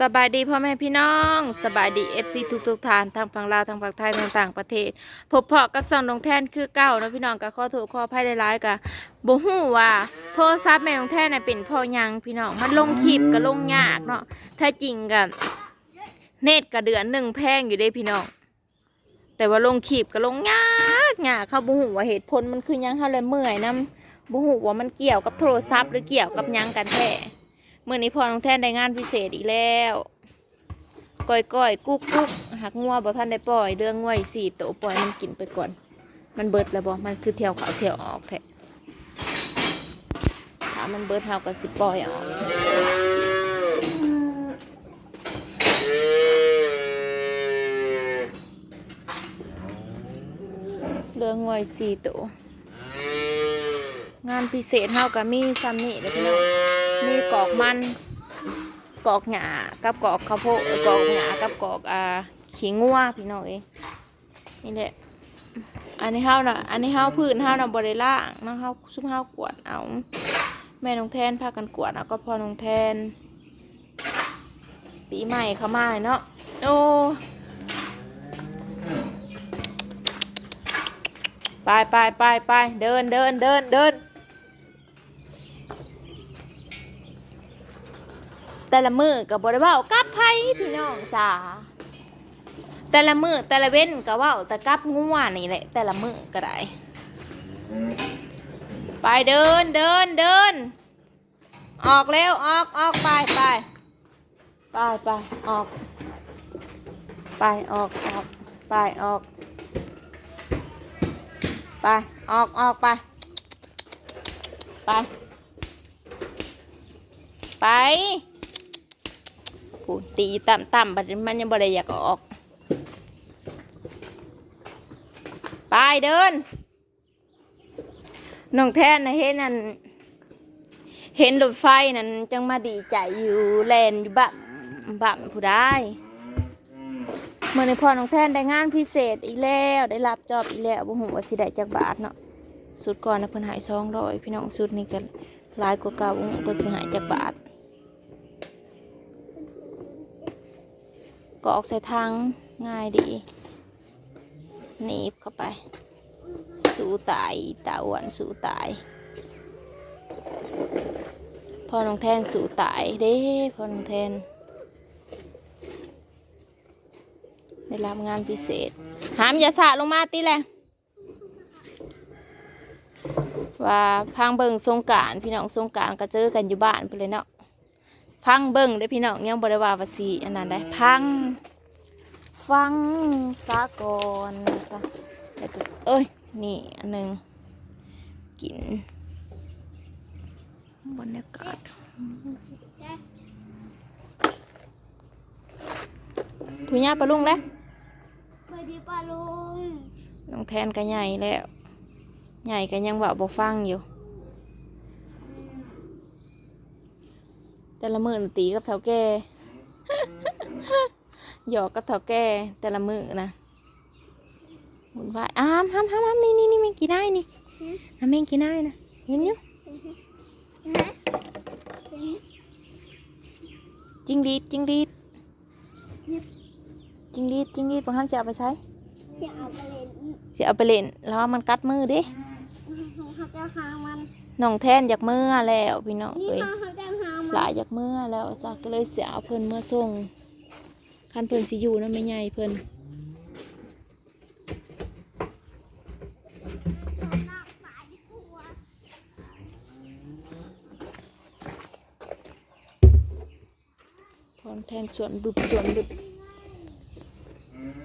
สบายดีพ่อแม่พี่น้องสบายดีเอฟซีทุกทุกทานทั้งฝั่งลาวทั้งฝั่งไทยทั้งต่างประเทศพบเพาะกับสองนงแท่นคือเก้าเนาะพี่น้องกับข้อโทษข้ออภัยหลายๆกับบ่ฮู้ว่าโทรศัพท์แม่นงแท่นน่ะเป็นพ่อยังพี่น้องมันลงคลิปก็ลงยากเนาะถ้าจริงกับเน็ตก็เดือนหนึ่งแพงอยู่เด้พี่น้องแต่ว่าลงคลิปก็ลงยากยากเขาบ่ฮู้ว่าเหตุผลมันคือยังเขาเลยเมื่อยนํบ่ฮู้ว่ามันเกี่ยวกับโทรศัพท์หรือเกี่ยวกับยังกันแท้ เมื่อนี้พอน้องแทนได้งานพิเศษอีกแล้วก้อยก้อยกุ๊กกุ๊กหักงัวบ่ท่านได้ปล่อยเดืองงัวอีกสี่ตัวปล่อยมันกินไปก่อน มันเบิดแล้วบ่มันคือเที่ยวขาวเที่ยวออกแท้ถ้ามันเบิดเฮาก็สิปล่อยออกเดืองงัวอีกสี่ตัวงานพิเศษเฮาก็มีซ้ำนี่เด้อพี่น้อง มีกอกมัน กอกหญ้ากับกอกข้าวโพดกอกหญ้ากับกอกอ่าขี้งัวพี่น้องเองนี่แหละอันนี้เฮานะอันนี้เฮาพื้นเฮานะบ่ได้ล่างเนาะเฮาซุมเฮากวดเอา แม่น้องแทนพากันกวดเอาก็พอน้องแทน ปีใหม่เข้ามาเนาะโอ้ไปไปไปไปเดินเดินเดินเดิน แต่ละมือกับบริวากับไผพี่น้องจ้าแต่ละมือแต่ละเว้นก็ว่าแต่กับงัวนี่แหละ แต่ละมือก็ได้ ไปเดินเดินเดิน ออกเร็วออกออกไปไปไปไปออก ไปออกออกไปออก ไปออกออกไป ไป ไปูตีต่ำต่ำบัดนี้มันยังบ่ได้อยากออก ไปเดิน น้องแทนนะเห็นนั่นเห็นรถไฟนั่นจังมาดีใจอยู่แลนอยู่บั่มบั่มผู้ได้เมื่อในพอน้องแทนได้งานพิเศษอีกแล้วได้รับจอบอีกแล้วบ่ฮู้ว่าสิได้จักบาทเนาะสุดก่อนนะเพิ่นหาย200พี่น้องสุดนี่ก็หลายกว่าเก่าบ่ฮู้เพิ่นสิหายจักบาท กอกใส่ทางง่ายดีหนีบเข้าไป สู้ตายตาอ้วนสู้ตายพ่อน้องแทนสู้ตายเด้พ่อน้องแทนได้รับงานพิเศษ หามย่าสะลงมาติแหละว่าพังเบิงสงการพี่น้องสงการก็เจอกันอยู่บ้านไปเลยเนาะ พังเบิ่งได้อพี่น้องยังบริวาวาสีอันนั้นได้พัง ฟังซะก่อนซะแล้วก็เอ้ย นี่อันหนึ่งกินบรรยากาศถุยาปลาลุงแล้วไปดีป่าลุงน้องแทนก็ใหญ่แล้ว ใหญ่ก็ยังบอกบ่ฟังอยู่ แต่ละมือน่ะตีกับเท่าแก่หยอกกับเท่าแก่แต่ละมือนะหมุนวายอ้ามห้ามห้ามห้ามนี่นี่นี่แมงกี่ได้นี่น้ำแมงกี่ได้นะเห็นอยู่นะจิงดีดจิงดีดจิงดีดจิงดีดบางครั้งจะเอาไปใช้จะเอาไปเล่นจะเอาไปเล่นแล้วมันกัดมือเดิเขาจะหามันน้องแทนอยากมือแล้วพี่น้องนี่เอ้ยเขาจะ หามันหลายอยากมือแล้วซะก็เลยเสียเอาเพิ่นเมื่อส่งคันเพิ่นสิอยู่นั่นไม่ใหญ่เพิ่นพร้อมแทนส่วนบึบส่วนบึบ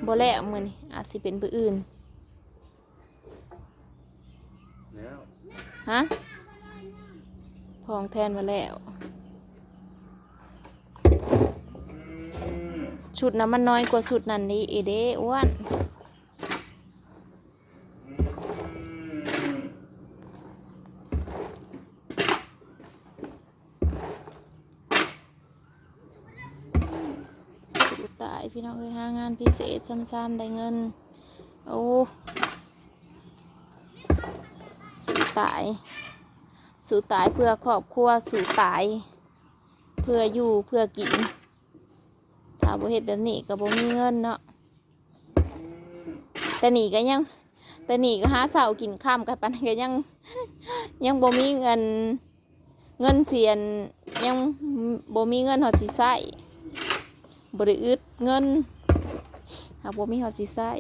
บ่แล้วมื้อนี้อาจสิเป็นผู้อื่นแล้วฮะพองแทนมาแล้ว ชุดนั้นมันน้อยกว่าชุดนั้นนี่เอเด้อ้วนสู้ตายพี่น้องเอ้ยหางานพิเศษซ้ำๆได้เงิน โอ้สู้ตาย สู้ตายเพื่อครอบครัว สู้ตาย เพื่ออยู่เพื่อกิน บ่เฮ็ดแบบนี้ก็บ่มีเงินเนาะแต่นี่ก็ยัง แต่นี่ก็หาเสากินข้ามกันปานนก็ยัง ยังบ่มีเงิน เงินเสียนยังบ่มีเงินเฮาสิใช้บ่ได้อึดเงินหากบ่มีเฮาสิใช้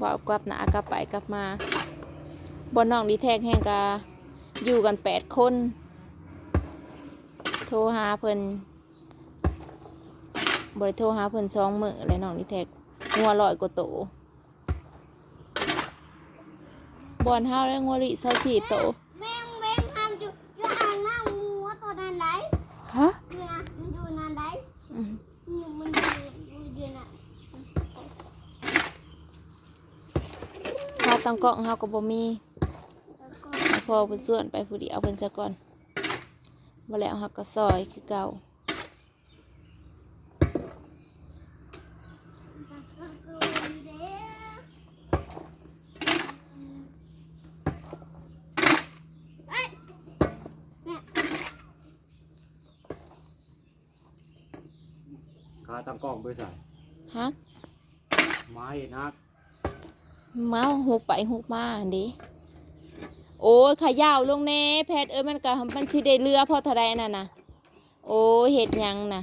บ่เอากลับหน้ากลับไปกลับมาบ่น้องดีแทกแห่งกาอยู่กันแปดคน โทรหาเพิ่นบ่ได้โทรหาเพิ่นสองมื้อเลยน้องดีแท็กงัวร้อยกว่าโตบ่อนเฮาได้งัวลิ24โตแม่งแม่งทำอยู่อยู่อ่างน้ำงูตัวนั้นไหนฮะอยู่นะมันอยู่นั่นไหนอืมอยู่มันอยู่อยู่อยู่น่ะข้าวตังกล้องเฮาก็บ่มีแล้วก็ให้พ่อเพิ่นส่วนไปผู้เดียวเพิ่นซะก่อน บ่แล้วเฮาก็ซอยคือเก่าแล้วก็อยู่เด้อเอ้ยเนี่ยขาตั้งกล้องไปใส่ฮะไม้นักมาหูไปหูมาหั่นดิโอ้ยขายาวลงแน่แพทย์เอ้ยมันก็มันสิได้เรือพอเท่าใดนั่นน่ะ โอ้เฮ็ดหยังน่ะ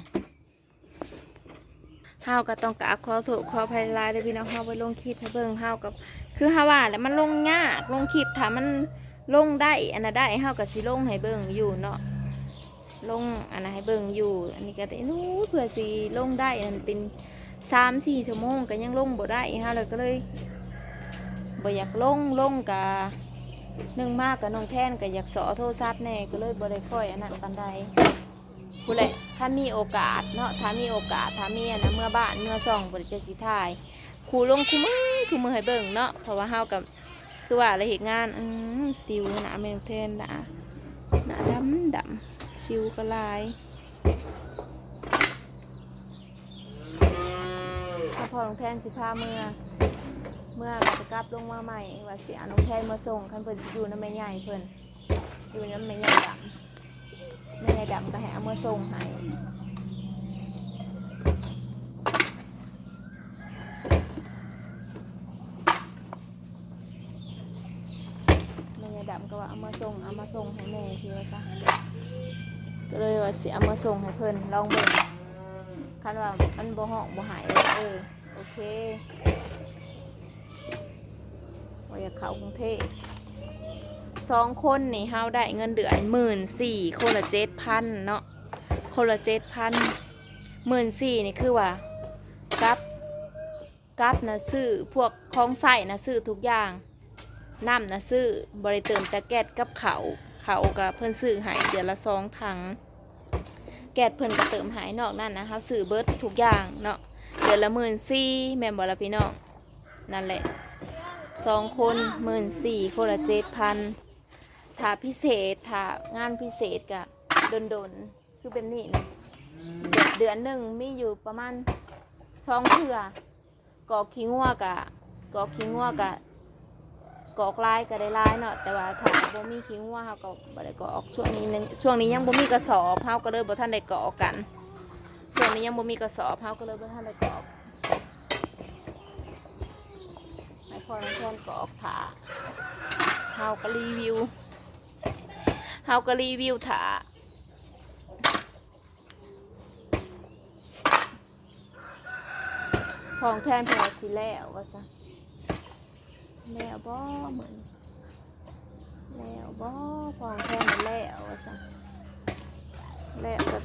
เฮาก็ต้องกราบขอโทษขออภัยหลายเด้อพี่น้องเฮาไปลงคลิปให้เบิ่งเฮากับ คือเฮาว่าแหล้วมันลงยากลงคลิปถ้ามันลงได้อันน่ะได้เฮาก็สิลงให้เบิ่งอยู่เนาะลงอันน่ะให้เบิ่งอยู่ อันนี้ก็ได้นู้เผื่อสิลงได้อันเป็น3-4ชั่วโมงก็ยังลงบ่ได้เฮาเลยก็เลยบ่อยากลงลงกะ หนึ่งมากกับน้องแท่นก็อยากสอโทรศัพท์แน่ก็เลยบ่ได้ค่อยอันนั้นปานใดผู้ใดถ้ามีโอกาสเนาะถ้ามีโอกาสถ้ามีอันนะเมื่อบ้านเมื่อซ่องบ่ได้จะสิถ่ายครูลงครูมือครูมือให้เบิ่งเนาะเพราะว่าเฮากับคือว่าอะไรเหตุงานอืมสิวนาเมนเทนหนาหนาดำดำสิวก็ลายถ้าพอลงแทนสิพาเมื่อ เมื่อก็จะกลับลงมาใหม่ว่าเสิเอาน้องแทนมาส่งคันเพิ่นสิอยู่น้ำแม่ใหญ่เพิ่นอยู่น้ำแม่ใหญ่ดำแม่ใหญ่ดำก็ให้เอามาส่งให้แม่ยายดำก็ว่าเอามาส่งเอามาส่งให้แม่ทีว่าซะก็เลยว่าสิเอามาส่งให้เพิ่นลองเบิ่งคันว่ามันบ่ห้องบ่หายเออโอเค ว่อยากเข้ากรุงเทพสองคนนี่เฮาได้เงินเดือนหมื่นสี่คนละเจ็ดพันเนาะคนละเจ็ดพันหมื่นสี่นี่คือว่ากับกับนะซื้อพวกของใส่นะซื้อทุกอย่างน้ำนะซื้อบริเติมแต่แก๊สกับเขาเขากับเพิ่นซื้อหายเดือนละสองถังแก๊สเพิ่นก็เติมหายนอกนั่นนะเขาซื้อเบิดทุกอย่างเนาะเดือนละหมื่นสี่แม่นบ่ละพี่น้องนั่นแหละ สองคนหมื่นสี่คนละเจ็ดพันถ้าพิเศษถ้างานพิเศษกะโดนๆคือเป็นนี่นะเดือนหนึ่งมีอยู่ประมาณสองเทื่อกอกขี้งัวกะกอกขี้งัวกะกอกลายก็ได้ลายเนาะแต่ว่าถ้าบ่มีขี้งัวเฮาก็บ่ได้กอกช่วงนี้นึงช่วงนี้ยังบ่มีกระสอบเฮาก็เลยบ่ทันได้กอกกันช่วงนี้ยังบ่มีกระสอบเฮาก็เลยบ่ทันได้กอกให้ พอน้องแทนกออกถาเฮาก็รีวิวเฮาก็รีวิวถาของแทนพิ่นว่าสิแล้วว่าซะแล้วบ่เหมือนแล้วบ่ฟองแค่นั้นแล้วว่าซะแล้วก็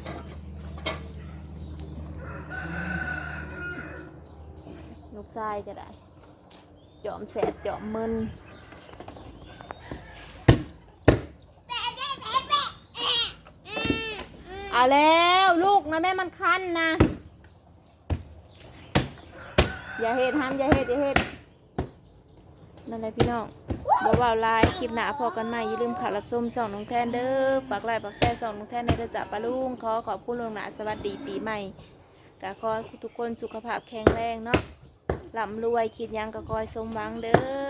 ลูกชายก็ได้ จอมแสบจอมมึนเอาแล้วลูกนะแม่มันคันนะ อย่าเฮ็ดห้ามอย่าเฮ็ดอย่าเฮ็ดนั่นแหละพี่น้องบ่าวลายคลิปหน้าพอกันใหม่อย่าลืมข่าวรับชมส่องน้องแทนเด้อฝากไลค์ฝากแชร์ส่องน้องแทนในเด้อจ้ะปาลุงขอขอบคุณลงหนาสวัสดีปีใหม่ก็ขอทุกคนสุขภาพแข็งแรงเนาะ ร่ำรวยคิดยังก็คอยสมหวังเด้อ